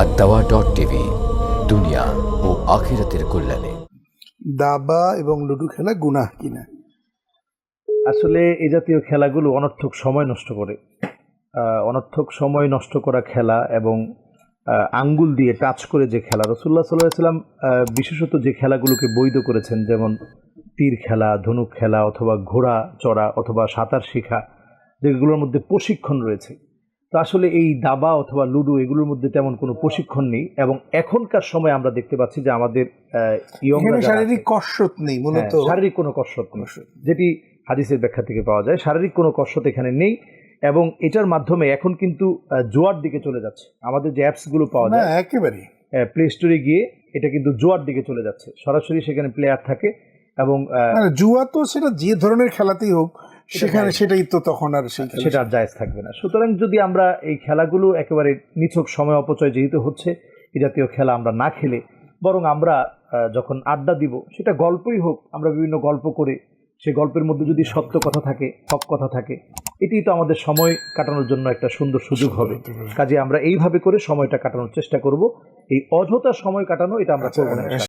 আর দাওয়া dot TV দুনিয়া ও আখিরাতের কল্যাণে। দাবা এবং লুডো খেলা গুনাহ কিনা? আসলে এই জাতীয় খেলাগুলো অনর্থক সময় নষ্ট করে। অনর্থক সময় নষ্ট করা খেলা এবং আঙ্গুল দিয়ে টাচ করে যে খেলা। রসুল্লাহ সাল্লাহ সাল্লাম বিশেষত যে খেলাগুলোকে বৈধ করেছেন যেমন তীর খেলা ধনুক খেলা অথবা ঘোড়া চড়া অথবা সাঁতার শেখা যেগুলোর মধ্যে প্রশিক্ষণ রয়েছে। তো আসলে এই দাবা অথবা লুডো এগুলোর মধ্যে তেমন কোনো প্রশিক্ষণ নেই এবং এখনকার সময় আমরা দেখতে পাচ্ছি যে আমাদের শারীরিক কসরত নেই মূলত হ্যাঁ, শারীরিক কোনো কসরত যেটি হাদিসের ব্যাখ্যা থেকে পাওয়া যায় শারীরিক কোনো কসরত এখানে নেই এবং এটার মাধ্যমে এখন কিন্তু জোয়ার দিকে চলে যাচ্ছে। আমাদের যে অ্যাপসগুলো পাওয়া যায় একেবারেই। প্লে স্টোরে গিয়ে এটা কিন্তু জোয়ার দিকে চলে যাচ্ছে। সরাসরি সেখানে প্লেয়ার থাকে এবং জুয়া তো সেটা যে ধরনের খেলাতেই হোক সেখানে সেটাই তো তখন আর সেটা আর জায়েজ থাকবে না। সুতরাং যদি আমরা এই খেলাগুলো একেবারে নিছক সময় অপচয় যেহেতু হচ্ছে এই জাতীয় খেলা আমরা না খেলে বরং আমরা যখন আড্ডা দিব সেটা গল্পই হোক আমরা বিভিন্ন গল্প করে সে গল্পের মধ্যে যদি সত্য কথা থাকে হক কথা থাকে এটি তো আমাদের সময় কাটানোর জন্য একটা সুন্দর সুযোগ হবে। কাজে আমরা এইভাবে করে সময়টা কাটানোর চেষ্টা করব। এই অযথা সময় কাটানো এটা আমরা করব না।